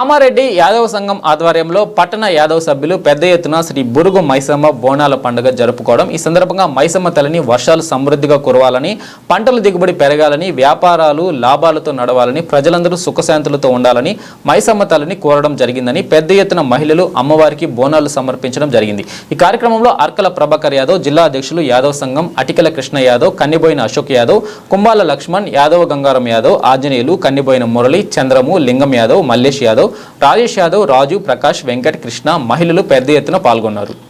కామారెడ్డి యాదవ సంఘం ఆధ్వర్యంలో పట్టణ యాదవ సభ్యులు పెద్ద ఎత్తున శ్రీ బురుగు మైసమ్మ బోనాల పండుగ జరుపుకోవడం. ఈ సందర్భంగా మైసమ్మ తల్లిని వర్షాలు సమృద్ధిగా కురవాలని పంటల దిగుబడి పెరగాలని వ్యాపారాలు లాభాలతో నడవాలని ప్రజలందరూ సుఖశాంతులతో ఉండాలని మైసమ్మ తల్లిని కోరడం జరిగిందని పెద్ద ఎత్తున మహిళలు అమ్మవారికి బోనాలు సమర్పించడం జరిగింది. ఈ కార్యక్రమంలో అర్కల ప్రభాకర్ యాదవ్ జిల్లా అధ్యక్షులు యాదవ్ సంఘం అటికల కృష్ణ యాదవ్ కన్నిబోయిన అశోక్ యాదవ్ కుంబాల లక్ష్మణ్ యాదవ్ గంగారం యాదవ్ ఆంజనేయులు కన్నిబోయిన మురళి చంద్రము లింగం యాదవ్ మల్లేష్ యాదవ్ రాజేష్ యాదవ్ రాజు ప్రకాష్ వెంకట్ కృష్ణ మహిళలు పెద్ద ఎత్తున పాల్గొన్నారు.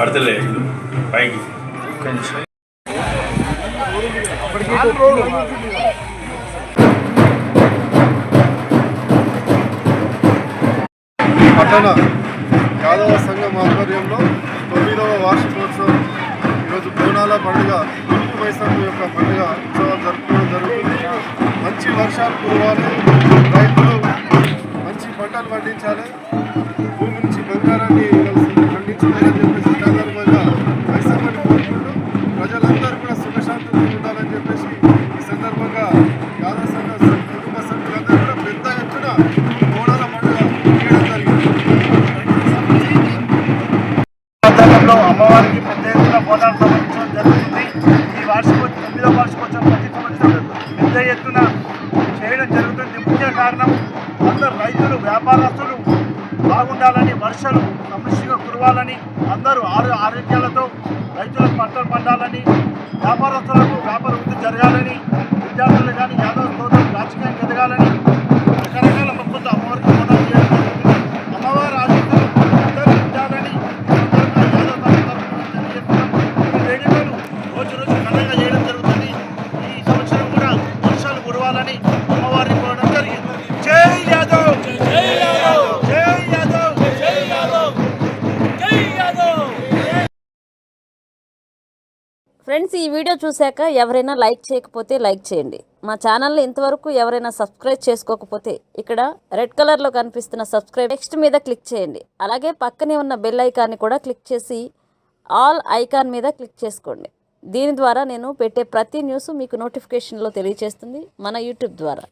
పడతలేదు పైకి. పట్టణ యాదవ సంఘం ఆధ్వర్యంలో తొమ్మిదవ వార్షికోత్సవం. ఈరోజు బోనాల పండుగ తూర్పు మైసమ్మ యొక్క పండుగ ఉత్సవాలు జరుపుకోవడం జరుగుతుంది. మంచి వర్షాలు కురవాలి. రైతులు మంచి పంటలు పండించాలి. భూమి నుంచి బంగారాన్ని కారణం అందరు రైతులు వ్యాపారస్తులు బాగుండాలని వర్షాలు సమృష్టిగా కురవాలని అందరూ ఆరు ఆరోగ్యాలతో రైతులకు పంటలు పండాలని వ్యాపారస్తులకు వ్యాపార వృద్ధి జరగాలని విద్యార్థులు కానీ యాదవ ఫ్రెండ్స్ ఈ వీడియో చూశాక ఎవరైనా లైక్ చేయకపోతే లైక్ చేయండి. మా ఛానల్ని ఇంతవరకు ఎవరైనా సబ్స్క్రైబ్ చేసుకోకపోతే ఇక్కడ రెడ్ కలర్లో కనిపిస్తున్న సబ్స్క్రైబ్ నెక్స్ట్ మీద క్లిక్ చేయండి. అలాగే పక్కనే ఉన్న బెల్ ఐకాన్ని కూడా క్లిక్ చేసి ఆల్ ఐకాన్ మీద క్లిక్ చేసుకోండి. దీని ద్వారా నేను పెట్టే ప్రతి న్యూస్ మీకు నోటిఫికేషన్లో తెలియజేస్తుంది మన యూట్యూబ్ ద్వారా.